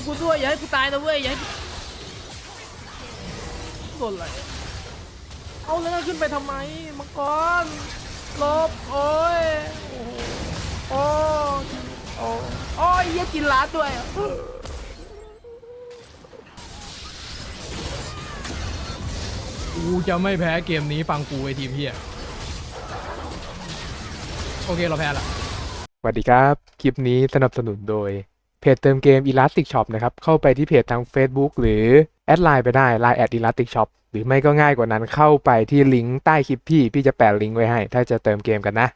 วยกูด้วยอย่าให้กูตายนะเว้ยอย่าให้กูโดนอะไรเอาแล้วก็ขึ้นไปทำไมมังกรหลบโอ้ยโอ้โหโอ้โอ้โอ้ยเหี้ยกินล้านด้วยกูจะไม่แพ้เกมนี้ฟังกูไอทีมเฮียโอเคเราแพ้ละสวัสดีครับ คลิปนี้สนับสนุนโดย เพจเติมเกม Elastic Shop นะครับ เข้าไปที่เพจทาง Facebook หรือแอดไลน์ไปได้ Line แอด Elastic Shop หรือไม่ก็ง่ายกว่านั้นเข้าไปที่ลิงก์ใต้คลิปพี่ พี่จะแปะลิงก์ไว้ให้ ถ้าจะเติมเกมกันนะ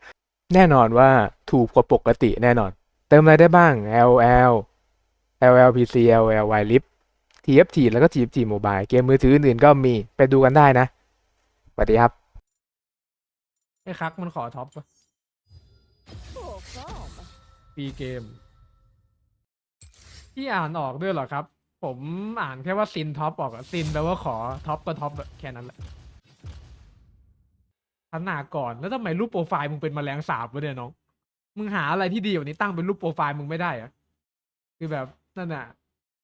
แน่นอนว่าถูกกว่าปกติแน่นอน เติมอะไรได้บ้าง LL LL PC LL Y Lip TFT แล้วก็ TFT Mobile เกมมือถืออื่นๆก็มีไปดูกันได้นะสวัสดีครับไอ้คักมันขอท็อปปะ Poor form. ปีเกม ที่อ่านออกด้วยเหรอครับ ผมอ่านแค่ว่าซินท็อปออกอะซินแปลว่าขอท็อปก็ท็อปอะแค่นั้นแหละขนาก่อนแล้วทำไมรูปโปรไฟล์มึงเป็นแมลงสาบวะเนี่ยน้อง มึงหาอะไรที่ดีกว่านี้ตั้งเป็นรูปโปรไฟล์มึงไม่ได้เหรอะคือแบบนั่นน่ะ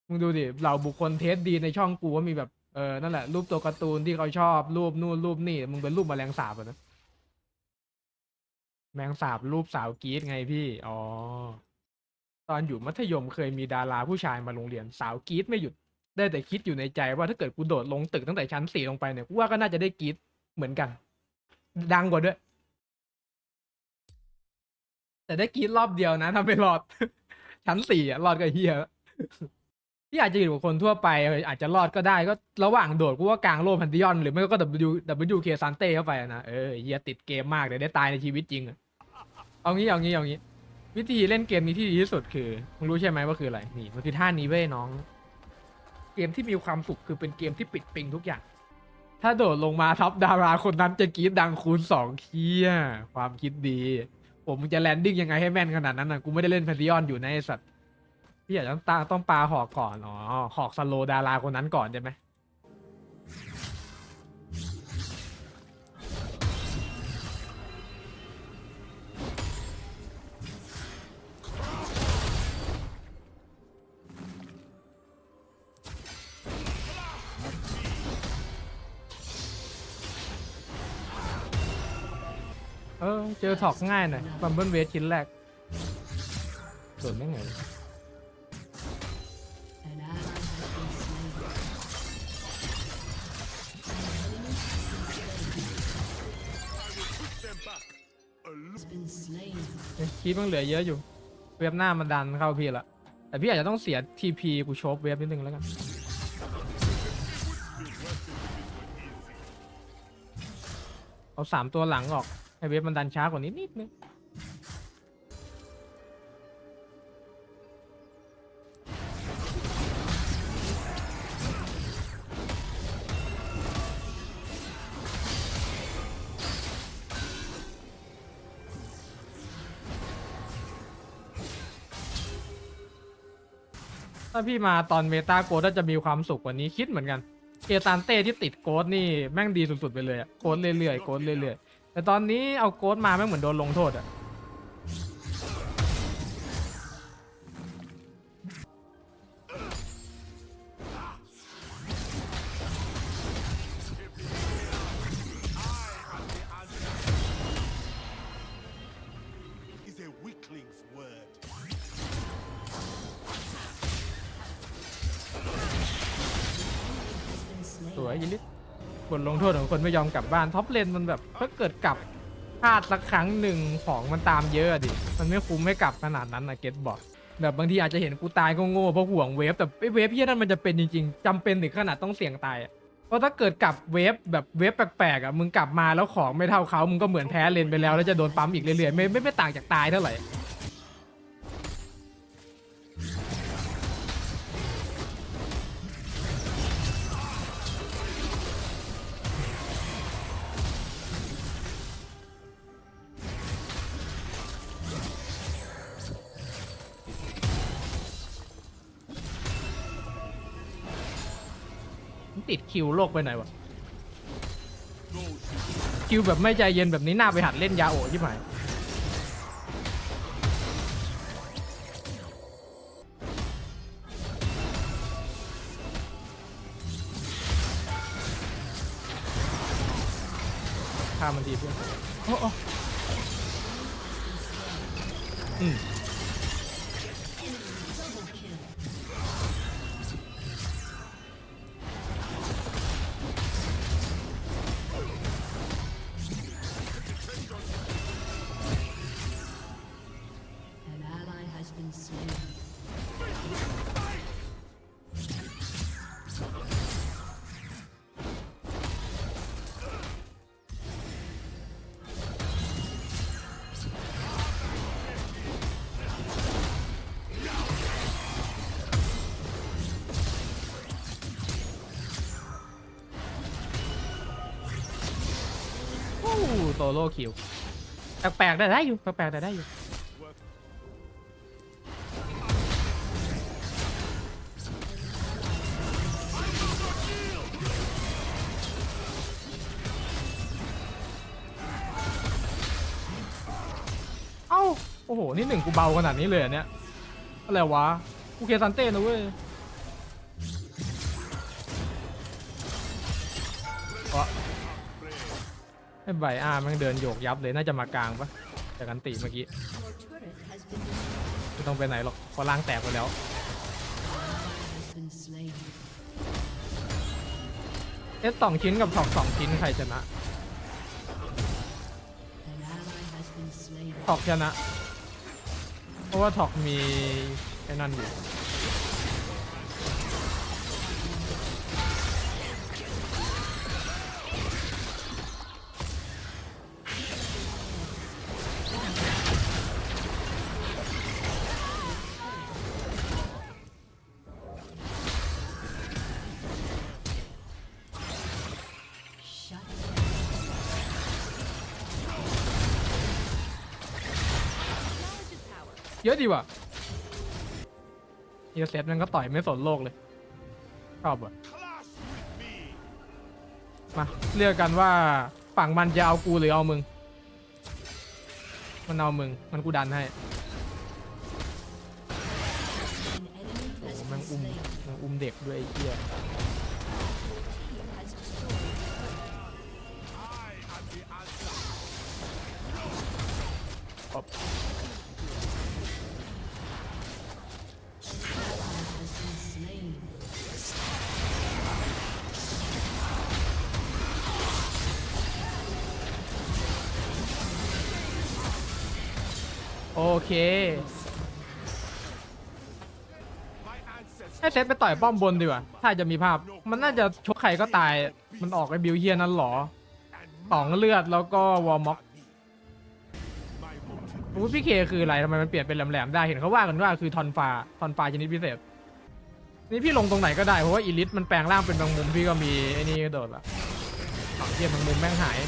มึงดูดิเราบุคคลเทสดีในช่องกูว่ามีแบบเออนั่นแหละรูปตัวการ์ตูนที่เขาชอบรูปนู่นรูปนี่มึงเป็นรูปแมลงสาบอะนะแมลงสาบรูปสาวกรีดไงพี่ อ๋อ ตอนอยู่มัธยมเคยมีดาราผู้ชายมาโรงเรียนสาวกรีดไม่หยุด ได้แต่คิดอยู่ในใจว่าถ้าเกิดกูโดดลงตึกตั้งแต่ชั้นสี่ลงไปเนี่ยกูว่าก็น่าจะได้กรีดเหมือนกัน ดังกว่าด้วย แต่ได้กรีดรอบเดียวนะถ้าไม่รอด ชั้นสี่อะรอดก็เฮียที่อาจจะอยู่กับคนทั่วไป อาจจะรอดก็ได้ก็ระหว่างโดดกูว่ากลางโลพันธิยอน หรือไม่ก็ W W K ซันเต้เข้าไปนะเออเฮียติดเกมมากเดี๋ยวได้ตายในชีวิตจริงอะเอางี้เอางี้เอางี้ วิธีเล่นเกมนี้ที่ดีที่สุดคือมึงรู้ใช่ไหมว่าคืออะไรนี่มันคือท่านี้เว้ยน้อง เกมที่มีความสุขคือเป็นเกมที่ปิดปิงทุกอย่าง ถ้าโดดลงมาทับดาราคนนั้นจะกรีดดังคูณสองเคียความคิดดี ผมมึงจะแลนดิ้งยังไงให้แม่นขนาดนั้นนะกูไม่ได้เล่นแพนติออนอยู่ในไอ้สัตว์พี่อยากต้องตาต้องปาหอกก่อนอ๋อหอกสโลว์ดาราคนนั้นก่อนใช่ไหม เจอถอกง่ายหน่อยบัมเบิลเวทชิ้นแรกโดนได้ไงคีบมันเหลือเยอะอยู่ เว็บหน้ามันดันเข้าพี่ละ แต่พี่อาจจะต้องเสียทีพีกูโชบเว็บนิดนึงแล้วกันเอาสามตัวหลังออก ให้เว็บมันดันช้ากว่านี้นิดนึงถ้าพี่มาตอนเมตาโกดน่าจะมีความสุขกว่านี้คิดเหมือนกัน เอตานเต้ที่ติดโกดนี่แม่งดีสุดๆไปเลยอะโกดเรื่อยๆโกดเรื่อยๆ แต่ตอนนี้เอาโกดมาไม่งเหมือนโดนลงโทษอะ บทลงโทษของคนไม่ยอมกลับบ้านท็อปเลนมันแบบถ้าเกิดกลับพลาดสักครั้งหนึ่งของมันตามเยอะดิ มันไม่คุ้มไม่กลับขนาดนั้นนะเก็ตบอกแบบบางทีอาจจะเห็นกูตายก็โง่เพราะห่วงเวฟแต่ไอ้เวฟที่นั่นมันจะเป็นจริงๆจำเป็นถึงขนาดต้องเสี่ยงตายเพราะถ้าเกิดกลับเวฟแบบเวฟแปลกๆอะมึงกลับมาแล้วของไม่เท่าเขามึงก็เหมือนแพ้เลนไปแล้วแล้วจะโดนปั๊มอีกเรื่อยๆไม่ไม่ต่างจากตายเท่าไหร่ ติดคิวโลกไปหน่อยวะคิวแบบไม่ใจเย็นแบบนี้น่าไปหัดเล่นยาโอะใช่ไหมฆ่ามันดีเพื่อนโอ้อืม โล่คิวแปลกๆแต่ได้อยู่แปลกๆแต่ได้อยู่เอ้าโอ้โหนี่หนึ่งกูเบาขนาดนี้เลยเนี่ยอะไรวะกูเคซันเต้นะเว้ย ไอ้ใบอาร์แมันเดินโยกยับเลยน่าจะมากลางปะจากกันติเมื่อกี้ Your turret has been destroyed. ไม่ต้องไปไหนหรอกเพราะล่างแตกไปแล้ว has been slain. เอสสองชิ้นกับถอกสองชิ้นใครชนะ An ally has been slain. ถอกชนะ เพราะว่าถอกมีไอ้นั่นอยู่ อะดีว่ะเฮียเซตมันก็ต่อยไม่สนโลกเลยชอบอะมาเลือกกันว่าฝั่งมันจะเอากูหรือเอามึง มันเอามึง มันกูดันให้โอ้ has แม่งอุ้มแม่งอุ้มเด็กด้วยไอ้เหี้ย Team เคให้เซตไปต่อยป้อมบนดีกว่า ถ้าจะมีภาพ มันน่าจะชกใครก็ตาย มันออกไอ้บิวเฮียนั้นหรอ and สองเลือดแล้วก็วอร์ม็อกอุ้พี่เคคืออะไรทำไมมันเปลี่ยนเป็นแหลมๆได้ เห็นเขาว่ากันว่าคือทอนฟ้าทอนฟ้าชนิดพิเศษ นี่พี่ลงตรงไหนก็ได้ เพราะว่าอีลิทมันแปลงร่างเป็นบางมุมพี่ก็มีไอ้นี่กระโดดละฝั่งเทียบบางมุมแม่งหาย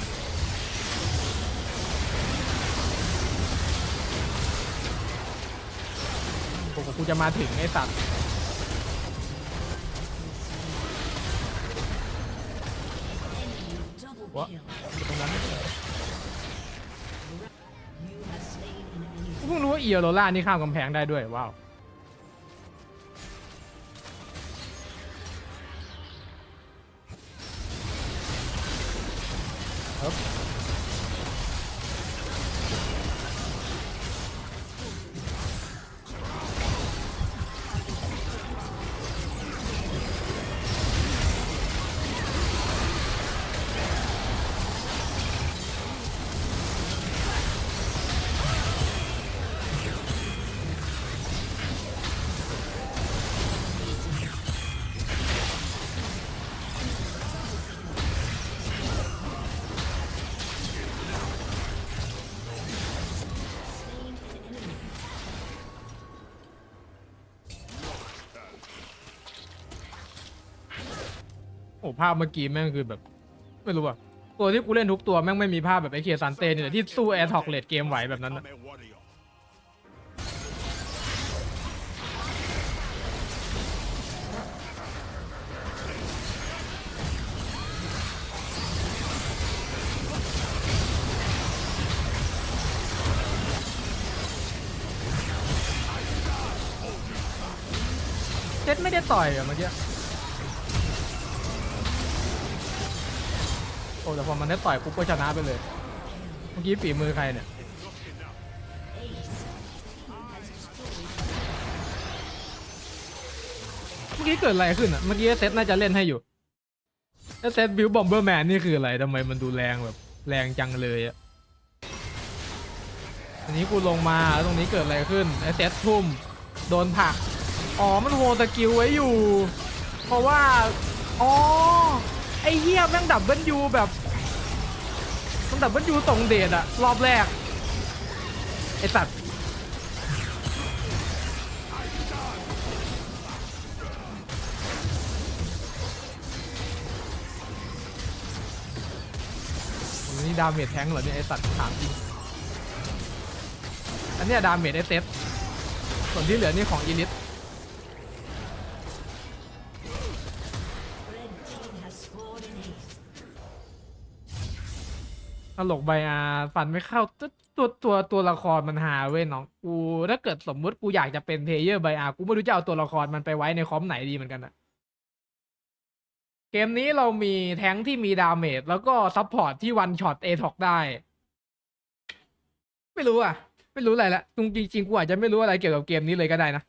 โอ้โหกูจะมาถึงไอ้สัตว์ Double What? kill. ตรงนั้น You have slain an enemy. กูเพิ่งรู้ว่าเอียโรล่านี่ข้ามกำแพงได้ด้วยว้าว ภาพเมื่อกี้แม่งคือแบบ ไม่รู้อะตัวที่กูเล่นทุกตัวแม่งไม่มีภาพแบบไอเคียซันเต้เนี่ยแหละที่สู้แอร์ท็อกเลดเกมไหวแบบนั้นอะเจ็ดไม่ได้ต่อยอะเมื่อกี้ แต่พอมันได้ต่อยปุ๊บก็ชนะไปเลย เมื่อกี้ฝีมือใครเนี่ยเมื่อกี้เกิดอะไรขึ้นอะเมื่อกี้เซตน่าจะเล่นให้อยู่แล้วเซตบิวบอมเบอร์แมนนี่คืออะไรทำไมมันดูแรงแบบแรงจังเลยอะอันนี้กูลงมาแล้วตรงนี้เกิดอะไรขึ้นไอเซตทุ่มโดนผักอ๋อมันโฮสกิลไว้อยู่ เพราะว่า อ๋อ ไอเฮียแม่งดับเบิลยูแบบ มันดับเบิลยูส่งเดชอะรอบแรก ไอสัตว์อันนี้ดาเมจแทงเหรอเนี่ยไอสัตว์ถามจริง อันเนี้ยดาเมจไอเซฟส่วนที่เหลือนี่ของอีลิท ลกใบอาฟันไม่เข้าตัวตัวตัวตัวละครมันหาเว้ยน้องกูถ้าเกิดสมมุติกูอยากจะเป็นเพลเยอร์ใบอากูไม่รู้จะเอาตัวละครมันไปไว้ในคอมไหนดีเหมือนกันอะเกมนี้เรามีแท้งที่มีดาเมจแล้วก็ซัพพอร์ตที่วันช็อตเอท็อกได้ ไม่รู้อะ ไม่รู้อะไรละจริงจริงกูอาจจะไม่รู้อะไรเกี่ยวกับเกมนี้เลยก็ได้นะ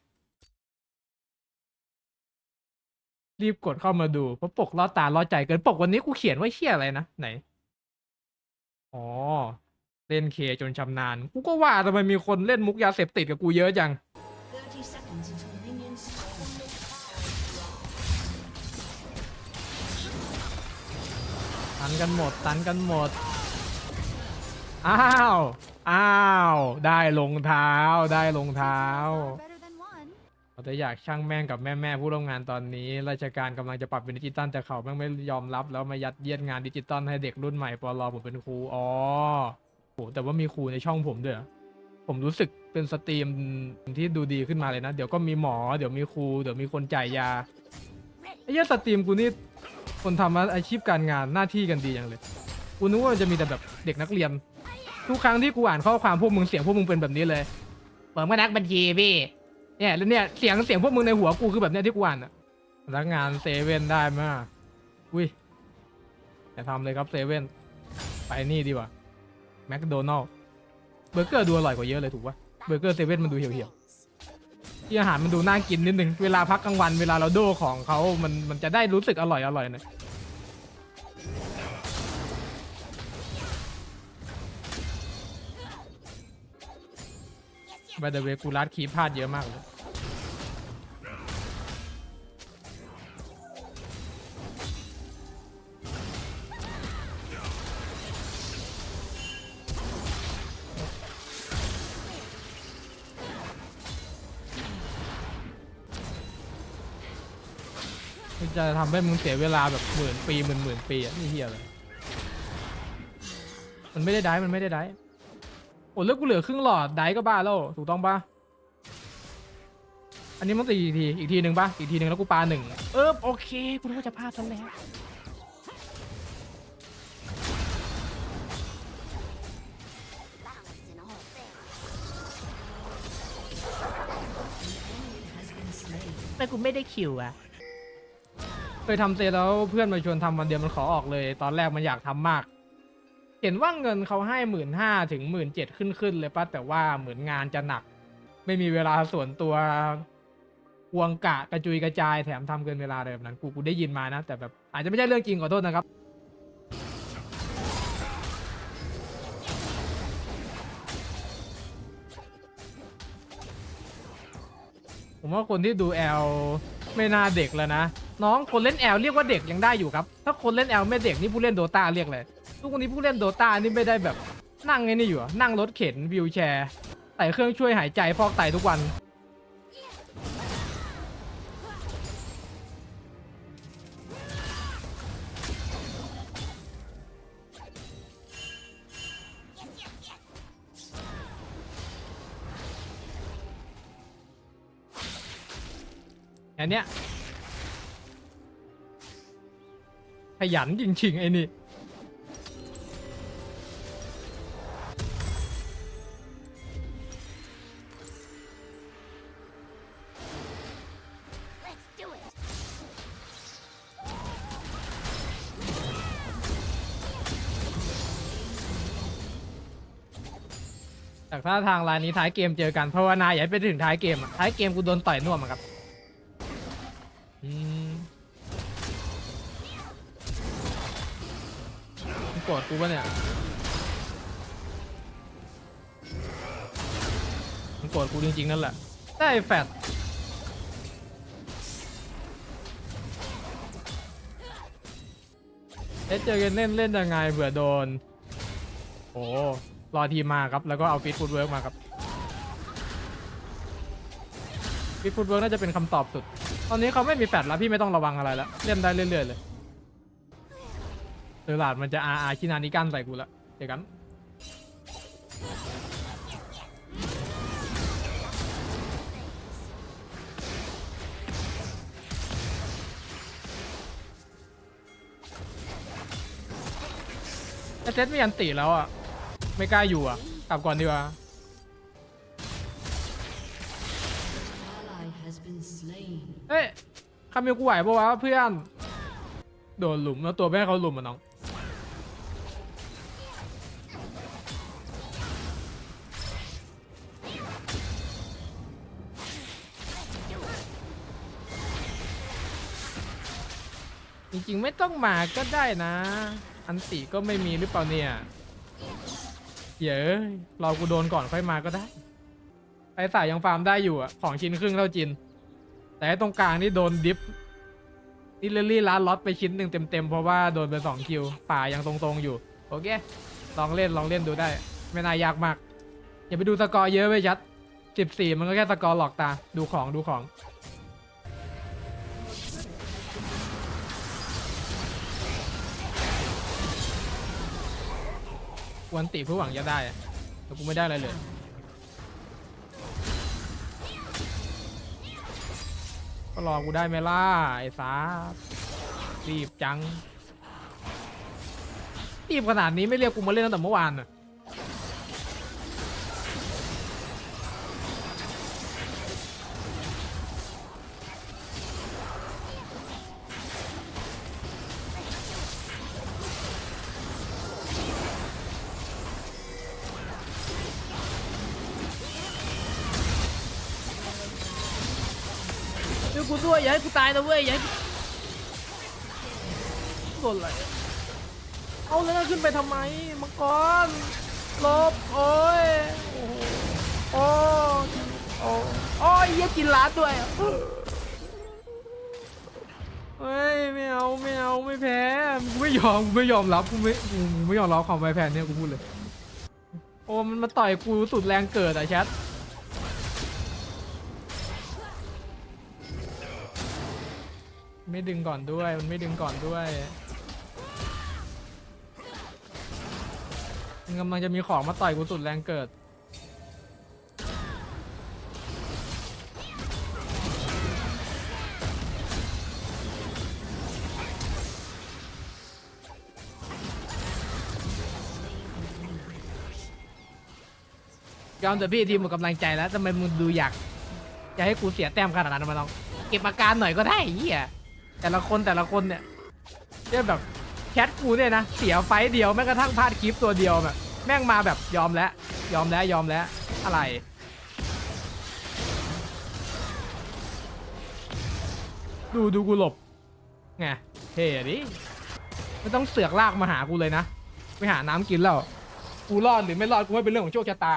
รีบกดเข้ามาดูเพราะปกล่อตาล่อใจเกินปกวันนี้กูเขียนไว่าเชี่ยอะไรนะไหน อ๋อ เล่นเคจนชำนาญ กูก็ว่าทำไมมีคนเล่นมุกยาเสพติดกับกูเยอะจัง ตันกันหมด ตันกันหมด อ้าว อ้าว ได้รองเท้า ได้รองเท้า เราจะอยากช่างแม่งกับแม่แม่ๆผู้ร่วมงานตอนนี้ ราชการกำลังจะปรับเป็นดิจิตอลแต่เขาแม่งไม่ยอมรับแล้วมายัดเยียดงานดิจิตอลให้เด็กรุ่นใหม่ปอลอผมเป็นครูอ๋อโหแต่ว่ามีครูในช่องผมด้วยเหรอผมรู้สึกเป็นสตรีมที่ดูดีขึ้นมาเลยนะ เดี๋ยวก็มีหมอเดี๋ยวมีครูเดี๋ยวมีคนจ่ายยาไอ้เหี้ยสตรีมกูนี่คนทำอาชีพการงานหน้าที่กันดีอย่างเลยกูนึกว่ามันจะมีแต่แบบเด็กนักเรียน ทุกครั้งที่กูอ่านข้อความพวกมึงเสียงพวกมึงเป็นแบบนี้เลย เปิดมานักบัญชีพี่ เนี่ยแล้วเนี่ยเสียงเสียงพวกมึงในหัวกูคือแบบเนี้ยที่กูอ่านอะพนักงานเซเว่นได้ไหมอุ้ยอย่าทำเลยครับเซเว่นไปนี่ดีกว่าแมคโดนัลล์เบอร์เกอร์ดูอร่อยกว่าเยอะเลยถูกปะเบอร์เกอร์เซเว่นมันดูเหี่ยวๆที่อาหารมันดูน่ากินนิดนึงเวลาพักกลางวันเวลาเราโดของเขามันมันจะได้รู้สึกอร่อยอร่อยหน่อยบ y เดเวกูรัดคีย์พลาดเยอะมากเลย จะทำให้มึงเสียเวลาแบบหมื่นปีหมื่นหมื่นปีอะนี่เฮียเลย มันไม่ได้ได้มันไม่ได้ได้โอ้เลือกกูเหลือครึ่งหลอดได้ก็บ้าแล้วถูกต้องปะอันนี้มันตีอีกทีอีกทีหนึ่งปะอีกทีหนึ่งแล้วกูปาหนึ่งเออโอเคกูรู้ว่าจะพลาดซะแล้วแต่กูไม่ได้คิวอะ เคยทำเสร็จแล้วเพื่อนมาชวนทำวันเดียวมันขอออกเลย ตอนแรกมันอยากทำมาก เห็นว่าเงินเขาให้หมื่นห้าถึงหมื่นเจ็ดขึ้นขึ้นเลยป่ะแต่ว่าเหมือนงานจะหนัก ไม่มีเวลาส่วนตัววงกะกระจุยกระจายแถมทำเกินเวลาเลยแบบนั้นกูกูได้ยินมานะ แต่แบบอาจจะไม่ใช่เรื่องจริงขอโทษนะครับผมว่าคนที่ดูแอลไม่น่าเด็กแล้วนะ น้องคนเล่นแอลเรียกว่าเด็กยังได้อยู่ครับ ถ้าคนเล่นแอลไม่เด็กนี่ผู้เล่นโดตาเรียกเลยทุกวันนี้ผู้เล่นโดตานี่ไม่ได้แบบนั่งไงนี่อยู่นั่งรถเข็นวิวแชร์ใส่เครื่องช่วยหายใจฟอกไตทุกวันอันเนี้ย ขยันจริงๆไอ้นี่จากท่าทางลายนี้ท้ายเกมเจอกันภาวนาอย่าไปถึงท้ายเกมท้ายเกมกูโดนต่อยน่วมอะครับอืม โกรธกูปะเนี่ยมึงโกรธกูจริงๆนั่นแหละได้แฟดเอ๊ะเจอกันเล่นเล่นยังไงเบื่อโดน โอ้รอทีมมาครับแล้วก็เอาฟิตฟุตเวิร์กมาครับฟิตฟุตเวิร์กน่าจะเป็นคำตอบสุด ตอนนี้เขาไม่มีแฟดแล้วพี่ไม่ต้องระวังอะไรแล้วเล่นได้เรื่อยๆเลย เดอหลาดมันจะอาอาชินานิกันใส่กูแล้วเดี๋ยวกัน แต่เซตไม่ยันติแล้วอะ ไม่กล้าอยู่อะ กลับก่อนดีกว่า Ally has been slain. เอ้ยคามิวกูไหวปะวะเพื่อน โดนหลุมแล้วตัวแม่ให้เขาหลุมอะน้อง ริง ๆ ไม่ต้องมาก็ได้นะ อันติก็ไม่มีหรือเปล่าเนี่ยเดี๋ยวรอกูโดนก่อนค่อยมาก็ได้ไปสายยังฟาร์มได้อยู่อะของชิ้นครึ่งเท่าจิน แต่ตรงกลางนี่โดนดิฟนี่เลลี่ล้านล็อตไปชิ้นหนึ่งเต็มๆเพราะว่าโดนไปสองคิวป่ายังตรงๆอยู่ โอเค ลองเล่นลองเล่นดูได้ ไม่น่ายากมาก อย่าไปดูสกอร์เยอะไปชัดสิบสี่มันก็แค่สกอร์หลอกตา ดูของดูของ วนติเพื่อหวังจะได้อะแต่กูไม่ได้อะไรเลย ก็รอกูได้ไหมล่ะไอ้สารีบจังรีบขนาดนี้ไม่เรียกกูมาเล่นตั้งแต่เมื่อวานน่ะ เดี๋ยกูด้วยอย่าให้กูตายนะเว้ยอย่าให้กูโดนอะไรเอาแล้วก็ขึ้นไปทำไมมังกรลบโอ้ยโอ้โอ้โอ้ยเหี้ยกินล้านด้วยเฮ้ยไม่เอาไม่เอาไม่แพ้กูไม่ยอมกูไม่ยอมรับกูไม่กูไม่ยอมรับความไม่แพ้เนี่ยกูพูดเลย โอ้มันมาต่อยกูสุดแรงเกิดอะแชท ไม่ดึงก่อนด้วย มันไม่ดึงก่อนด้วยมันกำลังจะมีของมาต่อยกูสุดแรงเกิด ยอมแต่พี่ทีมหมดกำลังใจแล้วทำไมมึงดูอยากอยากให้กูเสียแต้มขนาดนั้นมาลอง เก็บอาการหน่อยก็ได้เฮีย แต่ละคนแต่ละคนเนี่ยเนี่ยแบบแคทกูเนี่ยนะเสียไฟเดียวแม้กระทั่งพลาดคลิปตัวเดียวแบบแม่งมาแบบยอมแล้วยอมแล้วยอมแล้วอะไรดูดูกูหลบไงเท่ดิไม่ต้องเสือกลากมาหากูเลยนะไปหาน้ำกินแล้ว กูรอดหรือไม่รอดกูไม่เป็นเรื่องของโชคชะตา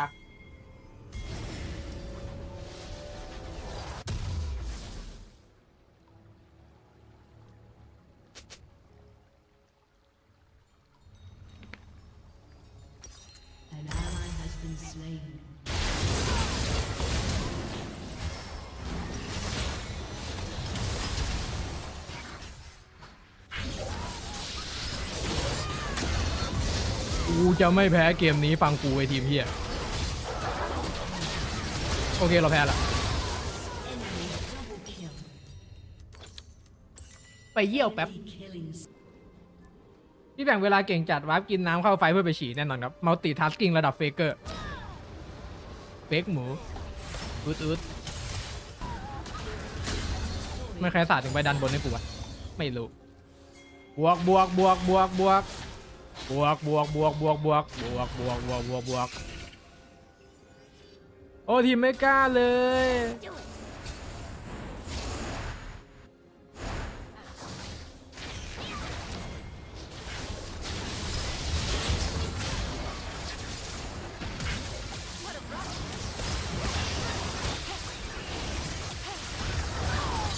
จะไม่แพ้เกมนี้ฟังกูไอทีมเฮียโอเคเราแพ้ละ Enemy double kill. ไปเยี่ยวแป๊บ Enemy killing. พี่แบ่งเวลาเก่งจัดวาร์ปกินน้ำเข้าไฟเพื่อไปฉี่แน่นอนครับมัลติทัสกิ้งระดับเฟเกอร์เฟกหมูอืดอืดไม่ใครสาดถึงไปดันบนให้กูวะไม่รู้ บวกบวกบวกบวกบวก บวกบวกบวกบวกบวกบวกบวกบวกบวกบวกโอ้ทีมไม่กล้าเลย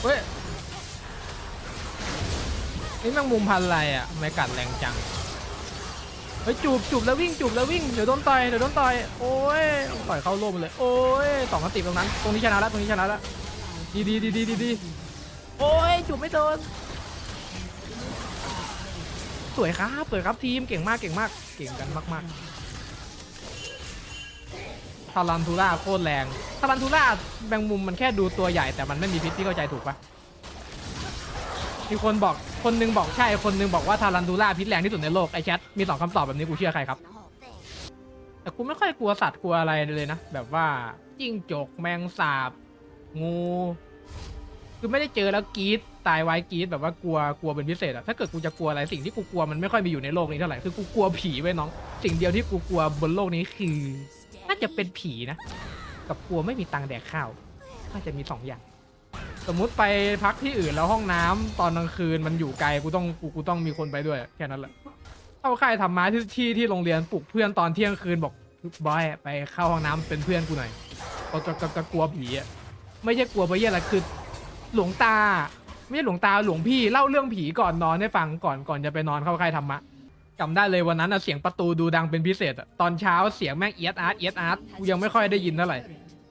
เฮ้ย นี่แมงมุมพันธุ์อะไรอะ ไม่กัดแรงจัง ฮ้ยจูบจูบแล้ววิ่งจูบแล้ววิ่งเดี๋ยวโดนต่อยเดี๋ยวโดนต่อยโอ้ยต่อยเข้าร่มเลย โอ้ยสองกันติดตรงนั้น ตรงนี้ชนะแล้วตรงนี้ชนะแล้วดีดีดีดีดีดีโอ้ยจูบไม่โดนสวยครับสวยครับทีมเก่งมากเก่งมากเก่งกันมากๆทารันทูล่าโคตรแรงทารันทูล่าแบงมุมมันแค่ดูตัวใหญ่แต่มันไม่มีพิษที่เข้าใจถูกปะมีคนบอก คนหนึงบอกใช่ คนหนึงบอกว่าทารันทูล่าพิษแรงที่สุดในโลกไอแชทมีสองคำตอบแบบนี้กูเชื่อใครครับ แต่กูไม่ค่อยกลัวสัตว์กลัวอะไรเลยนะ แบบว่าจิ้งจกแมงสาบ งู คือไม่ได้เจอแล้วกรีดตายไว้กรีดแบบว่ากลัวกลัวเป็นพิเศษอะถ้าเกิดกูจะกลัวอะไรสิ่งที่กูกลัวมันไม่ค่อยมีอยู่ในโลกนี้เท่าไหร่คือกูกลัวผีไว้น้อง สิ่งเดียวที่กูกลัวบนโลกนี้คือ น่าจะเป็นผีนะ กับกลัวไม่มีตังแดกข้าวน่าจะมีสองอย่าง สมมุติไปพักที่อื่นแล้วห้องน้ำตอนกลางคืนมันอยู่ไกลกูต้องกูกูต้องมีคนไปด้วยแค่นั้นแหละเข้าค่ายธรรมะที่ที่ที่โรงเรียนปลุกเพื่อนตอนเที่ยงคืนบอกบอยไปเข้าห้องน้ำเป็นเพื่อนกูหน่อยก็ก็ก็ก็กลัวผีอะไม่ใช่กลัวไปเยี่ยอะไรคือหลวงตา ไม่ใช่หลวงตาหลวงพี่เล่าเรื่องผีก่อนนอนให้ฟังก่อนก่อนจะไปนอนเข้าค่ายธรรมะจำได้เลยวันนั้นอะเสียงประตูดูดังเป็นพิเศษอะตอนเช้าเสียงแม่งเอียดอาร์ตเอียดอาร์ตกูยังไม่ค่อยได้ยินเท่าไหร่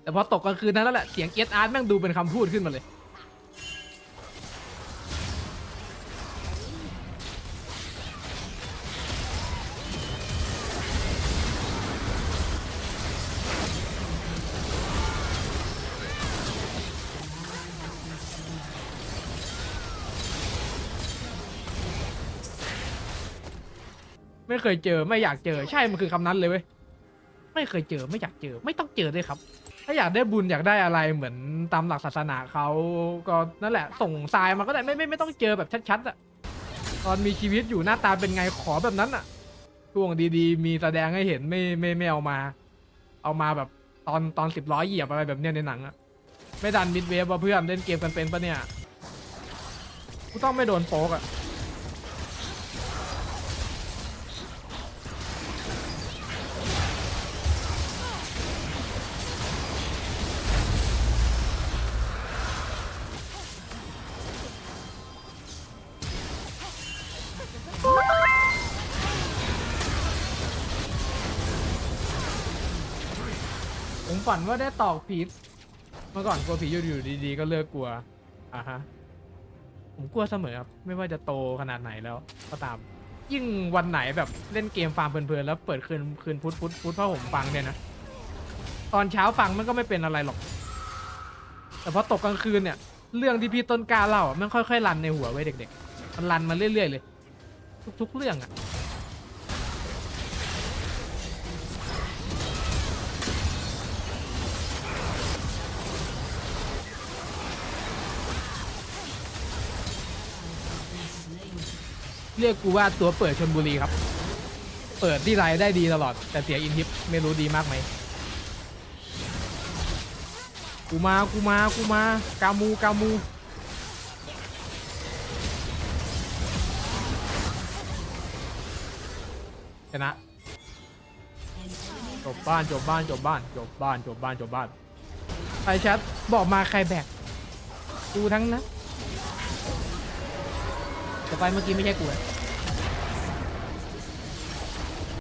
แต่พอตกกลางคืนนั้นแล้วแหละเสียงเอียดอาร์ตแม่งดูเป็นคำพูดขึ้นมาเลย ไม่เคยเจอไม่อยากเจอใช่มันคือคำนั้นเลยเว้ยไม่เคยเจอไม่อยากเจอ ไม่ต้องเจอด้วยครับ ถ้าอยากได้บุญอยากได้อะไรเหมือนตามหลักศาสนาเขาก็นั่นแหละ ส่งทรายมาก็ได้ไม่ไม่ไม่ต้องเจอแบบชัดๆอะตอนมีชีวิตอยู่หน้าตาเป็นไงขอแบบนั้นอะช่วงดีๆ มีแสดงให้เห็นไม่ไม่ไม่เอามา เอามาแบบตอนตอนสิบร้อยเหยียบอะไรแบบเนี้ยในหนังอะไม่ดันมิดเวฟว่าเพื่อนเล่นเกมกันเป็นปะเนี่ยกูต้องไม่โดนโป๊กอะ ฝันว่าได้ตอกผีเมื่อก่อนกลัวผีอยู่อยู่ดีๆ ก็เลิกกลัวอะฮะ ผมกลัวเสมอครับไม่ว่าจะโตขนาดไหนแล้ว ก็ตาม ยิ่งวันไหนแบบเล่นเกมฟาร์มเพลินๆแล้วเปิดคืนคืนพุทธพุทธพุทธผ้าห่มฟังเนี่ยนะตอนเช้าฟังมันก็ไม่เป็นอะไรหรอก แต่พอตกกลางคืนเนี่ย เรื่องที่พี่ต้นกล้าเล่าอะมันค่อยๆรันในหัวไว้เด็ก ๆ มันรันมาเรื่อยๆเลย ทุกๆเรื่องอะ เรียกกูว่าตัวเปิดชนบุรีครับ เปิดที่ไรได้ดีตลอด แต่เสียอินทิปไม่รู้ดีมากไหมกูมา กูมา กูมา กามู กามู ชนะ จบบ้าน จบบ้าน จบบ้าน จบบ้าน จบบ้าน จบบ้านใครแชทบอกมาใครแบกกูทั้งนั้น จะไปเมื่อกี้ไม่ใช่กูเลย